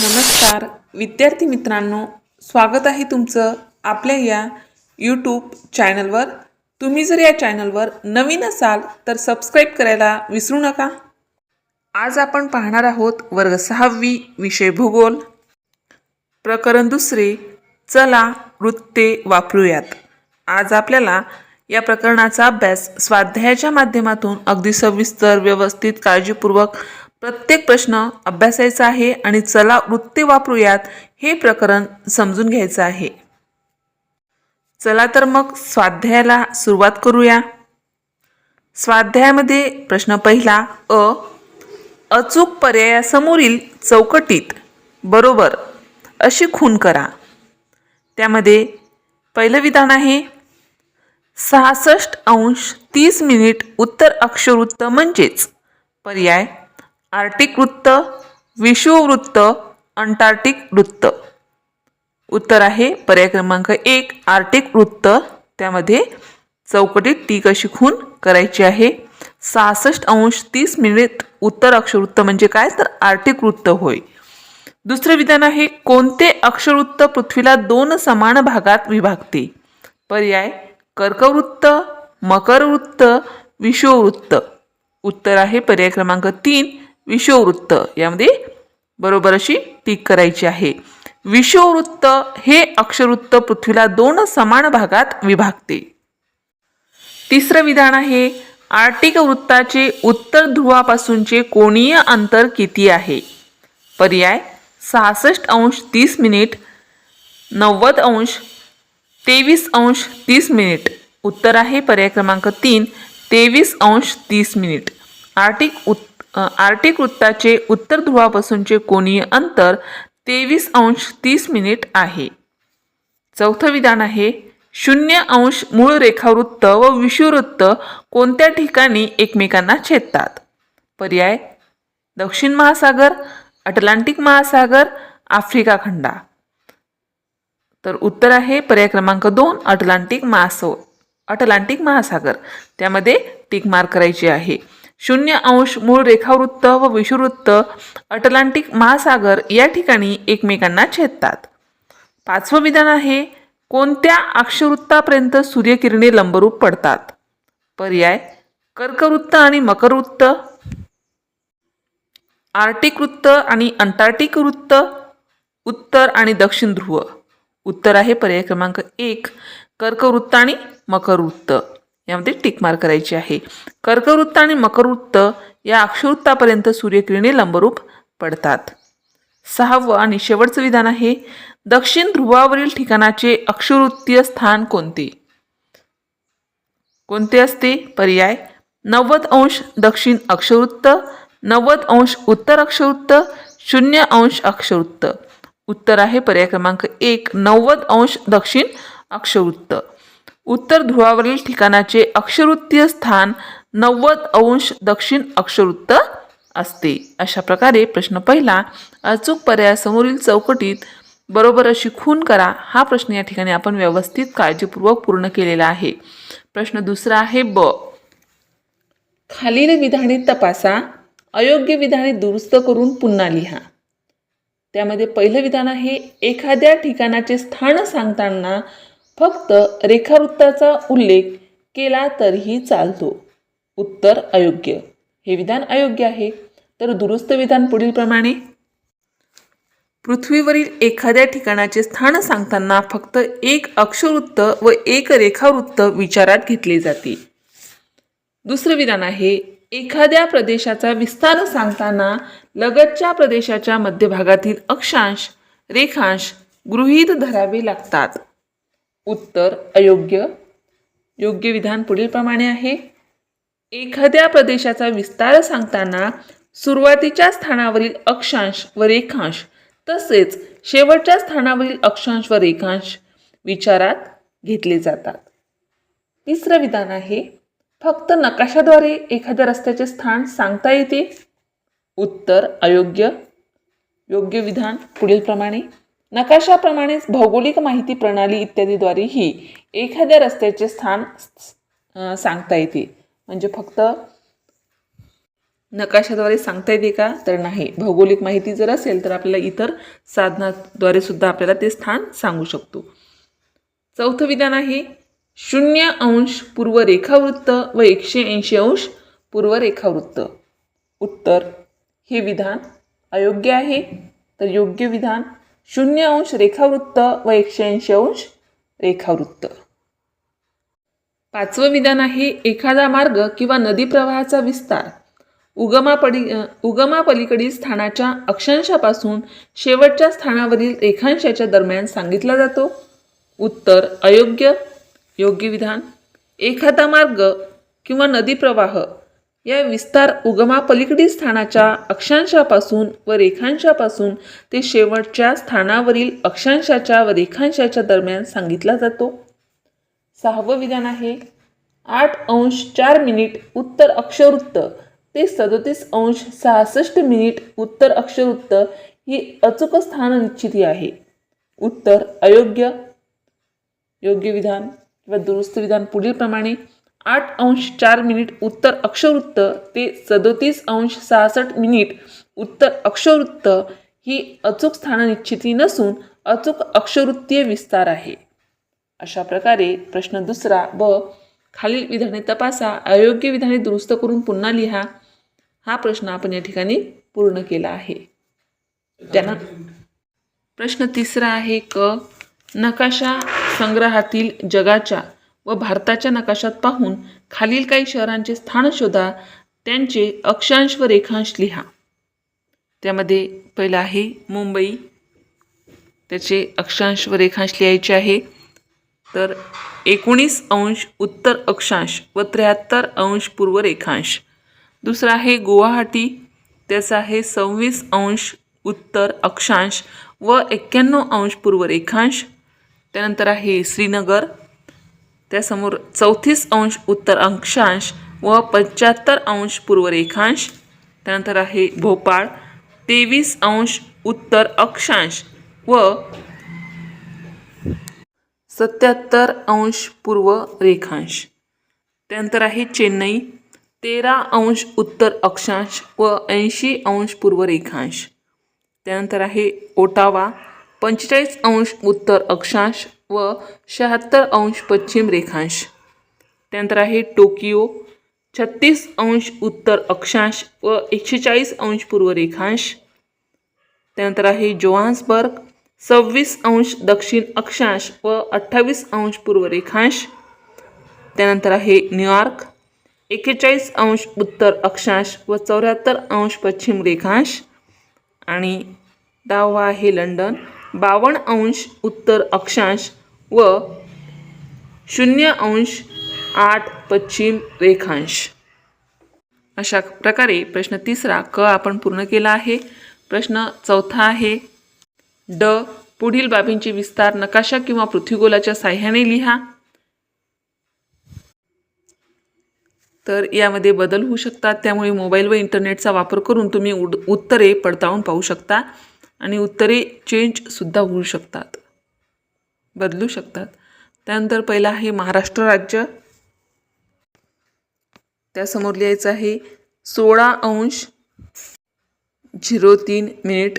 नमस्कार. विद्यार्थी मित्रांनो स्वागत आहे तुमचं आपल्या या यूट्यूब चॅनलवर तुम्ही जर या चॅनलवर नवीन असाल तर सबस्क्राईब करायला विसरू नका. आज आपण पाहणार आहोत वर्ग सहावी विषय भूगोल. प्रकरण दुसरे चला वृत्ते वापरूयात. आज आपल्याला या प्रकरणाचा अभ्यास स्वाध्यायाच्या माध्यमातून अगदी सविस्तर व्यवस्थित काळजीपूर्वक प्रत्येक प्रश्न अभ्यासायचा आहे आणि चला वृत्ते वापरूयात हे प्रकरण समजून घ्यायचं आहे. चला तर मग स्वाध्यायाला सुरुवात करूया. स्वाध्यायामध्ये प्रश्न पहिला अ अचूक पर्यायासमोरील चौकटीत बरोबर अशी खून करा. त्यामध्ये पहिलं विधान आहे सहासष्ट अंश तीस मिनिट उत्तर अक्षरवृत्त म्हणजेच पर्याय आर्टिक वृत्त विषुववृत्त अंटार्क्टिक वृत्त. उत्तर आहे पर्याय क्रमांक एक आर्टिक वृत्त. त्यामध्ये चौकटीत टीक अशी खून करायची आहे? सहासष्ट अंश तीस मिनिट उत्तर अक्षरवृत्त म्हणजे काय? तर आर्टिक वृत्त होय. दुसरं विधान आहे कोणते अक्षरवृत्त पृथ्वीला दोन समान भागात विभागते? पर्याय कर्कवृत्त मकरवृत्त विषुववृत्त. उत्तर आहे पर्याय क्रमांक तीन विषववृत्त यामध्ये बरोबर अशी टीक करायची आहे. विषववृत्त हे अक्षरवृत्त पृथ्वीला दोन समान भागात विभागते. तिसरं विधान आहे आर्टिक वृत्ताचे उत्तर ध्रुवापासूनचे कोणीय अंतर किती आहे? पर्याय सहासष्ट अंश तीस मिनिट नव्वद अंश तेवीस अंश तीस मिनिट. उत्तर आहे पर्याय क्रमांक तीन तेवीस अंश तीस मिनिट. आर्टिक उत् आर्टिक वृत्ताचे उत्तर ध्रुवापासूनचे कोणीय अंतर तेवीस अंश तीस मिनिट आहे. चौथं विधान आहे शून्य अंश मूळ रेखावृत्त व विषुववृत्त कोणत्या ठिकाणी एकमेकांना छेदतात? पर्याय दक्षिण महासागर अटलांटिक महासागर आफ्रिका खंडा. तर उत्तर आहे पर्याय क्रमांक दोन अटलांटिक महासो अटलांटिक महासागर. त्यामध्ये टिक मार्क करायची आहे. शून्य अंश मूळ रेखावृत्त व विषुवृत्त अटलांटिक महासागर या ठिकाणी एकमेकांना छेदतात. पाचवं विधान आहे कोणत्या अक्षवृत्तापर्यंत सूर्यकिरणे लंबरूप पडतात? पर्याय कर्कवृत्त आणि मकरवृत्त. आर्टिक वृत्त आणि अंटार्क्टिक वृत्त. उत्तर आणि दक्षिण ध्रुव. उत्तर आहे पर्याय क्रमांक एक कर्कवृत्त आणि मकरवृत्त. यामध्ये टिक करायची आहे. कर्कवृत्त आणि मकरवृत्त या अक्षवृत्तापर्यंत सूर्यकिरणे लंबरूप पडतात. सहावं आणि शेवटचं विधान आहे दक्षिण ध्रुवावरील ठिकाणाचे अक्षवृत्तीय स्थान कोणते? कोणते असते? पर्याय नव्वद अंश दक्षिण अक्षवृत्त नव्वद अंश उत्तर अक्षवृत्त शून्य अंश अक्षवृत्त उत्तर आहे पर्याय क्रमांक एक नव्वद अंश दक्षिण अक्षवृत्त उत्तर ध्रुवावरील ठिकाणाचे अक्षवृत्तीय स्थान नव्वद अंश दक्षिण अक्षवृत्त असते. अशा प्रकारे प्रश्न पहिला अचूक पर्यायासमोरील चौकटीत बरोबर अशी खून करा. हा प्रश्न या ठिकाणी आपण व्यवस्थित काळजीपूर्वक पूर्ण केलेला आहे. प्रश्न दुसरा आहे ब. खालील विधाने तपासा. अयोग्य विधाने दुरुस्त करून पुन्हा लिहा. त्यामध्ये पहिलं विधान आहे एखाद्या ठिकाणाचे स्थान सांगताना फक्त रेखावृत्ताचा उल्लेख केला तरीही चालतो. उत्तर अयोग्य. हे विधान अयोग्य आहे. तर दुरुस्त विधान पुढीलप्रमाणे पृथ्वीवरील एखाद्या ठिकाणाचे स्थान सांगताना फक्त एक अक्षवृत्त व एक रेखावृत्त विचारात घेतले जाते. दुसरं विधान आहे. एखाद्या प्रदेशाचा विस्तार सांगताना लगतच्या प्रदेशाच्या मध्यभागातील अक्षांश रेखांश गृहीत धरावे लागतात. उत्तर अयोग्य. योग्य विधान पुढीलप्रमाणे आहे. एखाद्या प्रदेशाचा विस्तार सांगताना सुरुवातीच्या स्थानावरील अक्षांश व रेखांश तसेच शेवटच्या स्थानावरील अक्षांश व रेखांश विचारात घेतले जातात. तिसरं विधान आहे फक्त नकाशाद्वारे एखाद्या रस्त्याचे स्थान सांगता येते. उत्तर अयोग्य. योग्य विधान पुढीलप्रमाणे नकाशाप्रमाणेच भौगोलिक माहिती प्रणाली इत्यादीद्वारेही एखाद्या रस्त्याचे स्थान सांगता येते. म्हणजे फक्त नकाशाद्वारे सांगता येते का? तर नाही. भौगोलिक माहिती जर असेल तर आपल्याला इतर साधनाद्वारे सुद्धा आपल्याला ते स्थान सांगू शकतो. चौथं विधान आहे शून्य अंश पूर्व रेखावृत्त व एकशे ऐंशी अंश पूर्व रेखावृत्त उत्तर हे विधान अयोग्य आहे. तर योग्य विधान शून्य अंश रेखावृत्त व एकशे ऐंशी अंश रेखावृत्त. पाचवं विधान आहे एखादा मार्ग किंवा नदी प्रवाहाचा विस्तार. उगमापडी उगमापलीकडील स्थानाच्या अक्षांशापासून शेवटच्या स्थानावरील रेखांशाच्या दरम्यान सांगितला जातो. उत्तर अयोग्य. योग्य विधान. एखादा मार्ग किंवा नदी प्रवाह या विस्तार उगमापलीकडील स्थानाच्या अक्षांशापासून व रेखांशापासून ते शेवटच्या स्थानावरील अक्षांशाच्या व रेखांशाच्या दरम्यान सांगितला जातो. सहावं विधान आहे आठ अंश चार मिनिट उत्तर अक्षवृत्त ते सदोतीस अंश सहासष्ट मिनिट उत्तर अक्षवृत्त ही अचूक स्थान निश्चिती आहे. उत्तर अयोग्य योग्य विधान किंवा दुरुस्त विधान पुढीलप्रमाणे. आठ अंश चार मिनिट उत्तर अक्षवृत्त ते सदोतीस अंश सहासष्ट मिनिट उत्तर अक्षवृत्त ही अचूक स्थाननिश्चिती नसून अचूक अक्षवृत्तीय विस्तार आहे. अशा प्रकारे प्रश्न दुसरा ब खालील विधाने तपासा अयोग्य विधाने दुरुस्त करून पुन्हा लिहा. हा प्रश्न आपण या ठिकाणी पूर्ण केला आहे. त्यानं प्रश्न तिसरा आहे क नकाशा संग्रहातील जगाच्या व भारताच्या नकाशात पाहून खालील काही शहरांचे स्थान शोधा त्यांचे अक्षांश व रेखांश लिहा. त्यामध्ये पहिलं आहे मुंबई. त्याचे अक्षांश व रेखांश लिहायचे आहे. तर एकोणीस अंश उत्तर अक्षांश व त्र्याहत्तर अंश पूर्व रेखांश. दुसरा आहे गुवाहाटी. त्याचा आहे सव्वीस अंश उत्तर अक्षांश व एक्क्याण्णव अंश पूर्व रेखांश. त्यानंतर आहे श्रीनगर. त्यासमोर चौतीस अंश उत्तर अक्षांश व पंच्याहत्तर अंश पूर्व रेखांश त्यानंतर आहे भोपाळ तेवीस अंश उत्तर अक्षांश व सत्याहत्तर अंश पूर्व रेखांश त्यानंतर आहे चेन्नई तेरा अंश उत्तर अक्षांश व ऐंशी अंश पूर्व रेखांश त्यानंतर आहे ओटावा पंचेचाळीस अंश उत्तर अक्षांश व शहात्तर अंश पश्चिम रेखांश. त्यानंतर आहे टोकियो छत्तीस अंश उत्तर अक्षांश व एकशे चाळीस अंश पूर्व रेखांश. त्यानंतर आहे जोहान्सबर्ग सव्वीस अंश दक्षिण अक्षांश व अठ्ठावीस अंश पूर्व रेखांश. त्यानंतर आहे न्यूयॉर्क एक्केचाळीस अंश उत्तर अक्षांश व चौऱ्याहत्तर अंश पश्चिम रेखांश. आणि दहावा आहे लंडन बावन्न अंश उत्तर अक्षांश व शून्य अंश आठ पश्चिम रेखांश. अशा प्रकारे प्रश्न तिसरा क आपण पूर्ण केला आहे. प्रश्न चौथा आहे. ड. पुढील बाबींचे विस्तार नकाशा किंवा पृथ्वीगोलाच्या साह्याने लिहा. तर यामध्ये बदल होऊ शकतात. त्यामुळे मोबाईल व इंटरनेटचा वापर करून तुम्ही उड उत्तरे पडताळून पाहू शकता. आणि उत्तरे चेंजसुद्धा होऊ शकतात. बदलू शकतात. त्यानंतर पहिला आहे महाराष्ट्र राज्य. त्यासमोर लिहायचं आहे सोळा अंश झिरो तीन मिनिट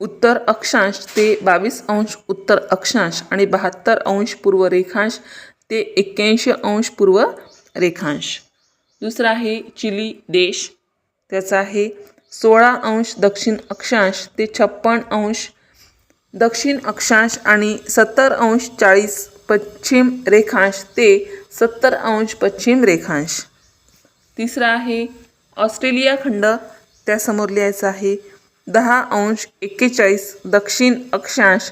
उत्तर अक्षांश ते बावीस अंश उत्तर अक्षांश आणि बहात्तर अंश पूर्व रेखांश ते एक्क्याऐंशी अंश पूर्व रेखांश. दुसरा आहे चिली देश. त्याचा आहे सोळा अंश दक्षिण अक्षांश ते छप्पन अंश दक्षिण अक्षांश आणि सत्तर अंश चाळीस पश्चिम रेखांश ते सत्तर अंश पश्चिम रेखांश. तिसरा आहे ऑस्ट्रेलिया खंड. त्यासमोर लिहायचं आहे दहा अंश एक्केचाळीस दक्षिण अक्षांश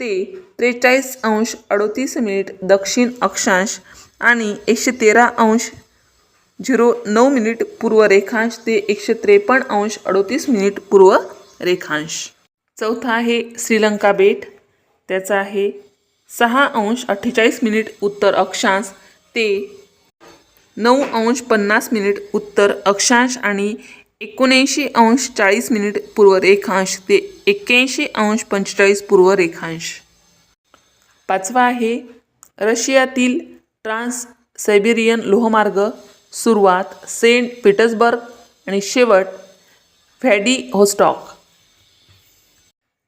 ते त्रेचाळीस अंश अडोतीस मिनिट दक्षिण अक्षांश आणि एकशे तेरा अंश झिरो नऊ मिनिट पूर्व रेखांश ते एकशे त्रेपन्न अंश अडोतीस मिनिट पूर्व रेखांश. चौथा आहे श्रीलंका बेट. त्याचा आहे सहा अंश अठ्ठेचाळीस मिनिट उत्तर अक्षांश ते नऊ अंश पन्नास मिनिट उत्तर अक्षांश आणि एकोणऐंशी अंश चाळीस मिनिट पूर्व रेखांश ते एक्क्याऐंशी अंश पंचेचाळीस पूर्व रेखांश. पाचवा आहे रशियातील ट्रान्स सायबेरियन लोहमार्ग. सुरुवात सेंट पीटर्सबर्ग आणि शेवट व्हॅडी होस्टॉक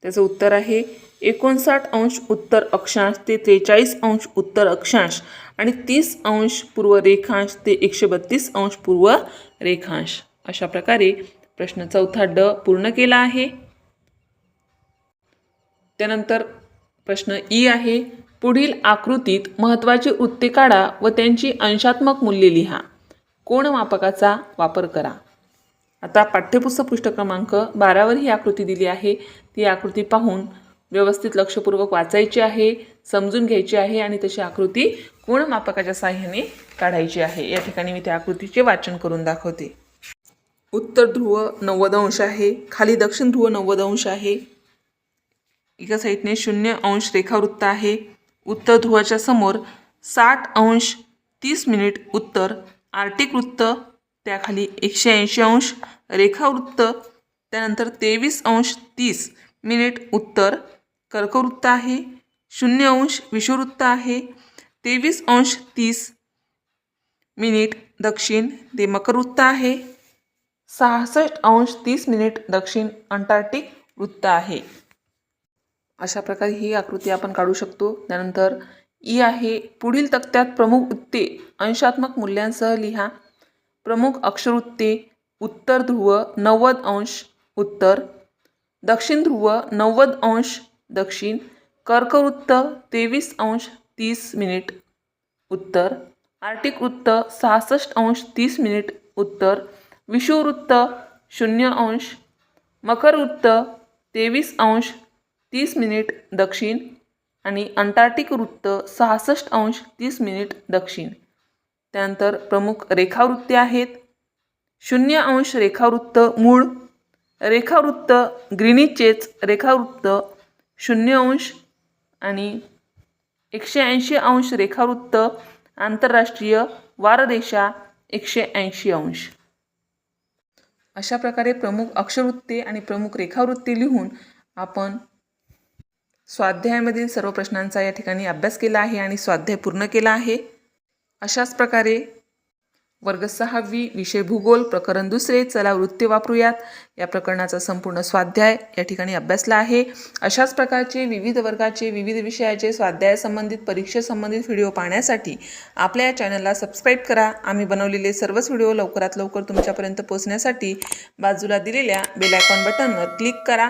त्याचं उत्तर आहे एकोणसाठ अंश उत्तर अक्षांश ते त्रेचाळीस अंश उत्तर अक्षांश आणि तीस अंश पूर्व रेखांश ते एकशे बत्तीस अंश पूर्व रेखांश. अशा प्रकारे प्रश्न चौथा ड पूर्ण केला आहे. त्यानंतर प्रश्न ई आहे पुढील आकृतीत महत्त्वाची वृत्ते काढा व त्यांची अंशात्मक मूल्ये लिहा. कोण मापकाचा वापर करा. आता पाठ्यपुस्तक पृष्ठ क्रमांक बारावर ही आकृती दिली आहे. ती आकृती पाहून व्यवस्थित लक्षपूर्वक वाचायची आहे समजून घ्यायची आहे आणि तशी आकृती कोण मापकाच्या साह्याने काढायची आहे. या ठिकाणी मी त्या आकृतीचे वाचन करून दाखवते. उत्तर ध्रुव नव्वद अंश आहे. खाली दक्षिण ध्रुव नव्वद अंश आहे. एका साईडने शून्य अंश रेखावृत्त आहे. उत्तर ध्रुवाच्या समोर साठ अंश तीस मिनिट उत्तर आर्टिक वृत्त त्याखाली एकशे ऐंशी अंश रेखावृत्त त्यानंतर तेवीस अंश तीस मिनिट उत्तर कर्कवृत्त आहे शून्य अंश विषुवृत्त आहे तेवीस अंश तीस मिनिट दक्षिण ते मकरवृत्त आहे सहासष्ट अंश तीस मिनिट दक्षिण अंटार्क्टिक वृत्त आहे. अशा प्रकारे ही आकृती आपण काढू शकतो. त्यानंतर ई आहे. पुढील तक्त्यात प्रमुख उत्ते. अंशात्मक मूल्यांसह लिहा. प्रमुख अक्षरवृत्ते उत्तर ध्रुव नव्वद अंश उत्तर. दक्षिण ध्रुव नव्वद अंश दक्षिण. कर्कवृत्त तेवीस अंश तीस मिनिट उत्तर. आर्टिक वृत्त सहासष्ट अंश तीस मिनिट उत्तर. विषुववृत्त शून्य अंश. मकर वृत्त तेवीस अंश तीस मिनिट दक्षिण. आणि अंटार्क्टिक वृत्त सहासष्ट अंश तीस मिनिट दक्षिण. त्यानंतर प्रमुख रेखावृत्ते आहेत. शून्य अंश रेखावृत्त मूळ रेखावृत्त ग्रीनिचेच रेखावृत्त शून्य अंश आणि एकशे ऐंशी अंश रेखावृत्त आंतरराष्ट्रीय वाररेषा एकशे ऐंशी अंश. अशा प्रकारे प्रमुख अक्षरवृत्ते आणि प्रमुख रेखावृत्ते लिहून आपण स्वाध्यायामधील सर्व प्रश्नांचा या ठिकाणी अभ्यास केला आहे आणि स्वाध्याय पूर्ण केला आहे. अशाच प्रकारे वर्ग सहावी विषय भूगोल प्रकरण दुसरे चला वृत्ते वापरूयात. या प्रकरणाचा संपूर्ण स्वाध्याय या ठिकाणी अभ्यासला आहे. अशाच प्रकारचे विविध वर्गाचे विविध विषयाचे स्वाध्याय संबंधित परीक्षेसंबंधित व्हिडिओ पाहण्यासाठी आपल्या या चॅनलला सबस्क्राईब करा. आम्ही बनवलेले सर्वच व्हिडिओ लवकरात लवकर तुमच्यापर्यंत पोहोचण्यासाठी बाजूला दिलेल्या बेलायकॉन बटनवर क्लिक करा.